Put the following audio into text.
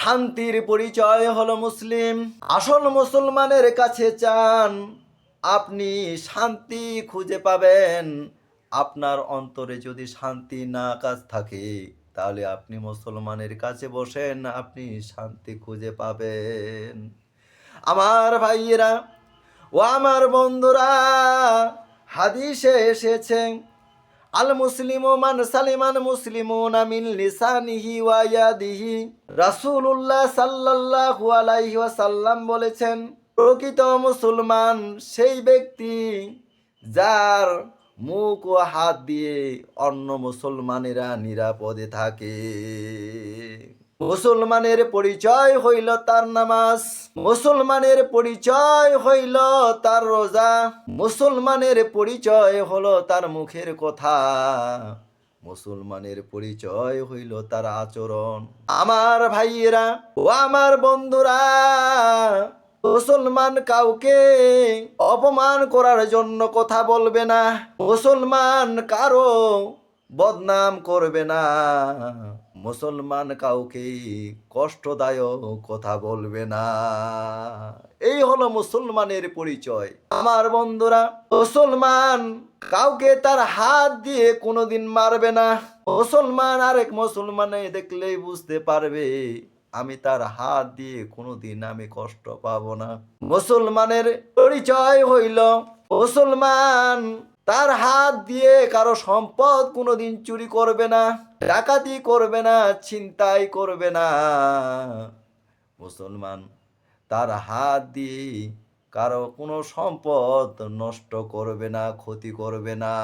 শান্তির পরিচয় হলো মুসলিম। আসল মুসলমানের কাছে চান, আপনি শান্তি খুঁজে পাবেন। আপনার অন্তরে যদি শান্তি না কাজ থাকে, তাহলে আপনি মুসলমানের কাছে বসেন, আপনি শান্তি খুঁজে পাবেন। আমার ভাইয়েরা ও আমার বন্ধুরা, হাদিসে এসেছে আল মুসলিম মান সালিমান মুসলিমুন মিন লিসানিহি ওয়া ইয়াদিহি। রাসূলুল্লাহ সাল্লাল্লাহু আলাইহি ওয়াসাল্লাম বলেছেন, প্রকৃত মুসলমান সেই ব্যক্তি যার মুখ ও হাত দিয়ে অন্য মুসলমানেরা নিরাপদে থাকে। মুসলমানের পরিচয় হইল তার নামাজ। মুসলমানের পরিচয় হইল তার রোজা। মুসলমানের পরিচয় হলো তার মুখের কথা। মুসলমানের পরিচয় হইল তার আচরণ। আমার ভাইয়েরা ও আমার বন্ধুরা, মুসলমান কাউকে অপমান করার জন্য কথা বলবে না। মুসলমান কারও বদনাম করবে না। মুসলমান কাউকে কষ্টদায়ক কথা বলবে না। এই হলো মুসলমানের পরিচয়। আমার বন্ধুরা, মুসলমান কাউকে তার হাত দিয়ে কোনোদিন মারবে না। মুসলমান আরেক মুসলমানে দেখলেই বুঝতে পারবে, আমি তার হাত দিয়ে কোনোদিন আমি কষ্ট পাবো না। মুসলমানের পরিচয় হইল, মুসলমান তার হাত দিয়ে কারও সম্পদ কোনোদিন চুরি করবে না, ডাকাতি করবে না, ছিনতাই করবে না। মুসলমান, তার হাত দিয়ে কারও কোনো সম্পদ নষ্ট করবে না, ক্ষতি করবে না।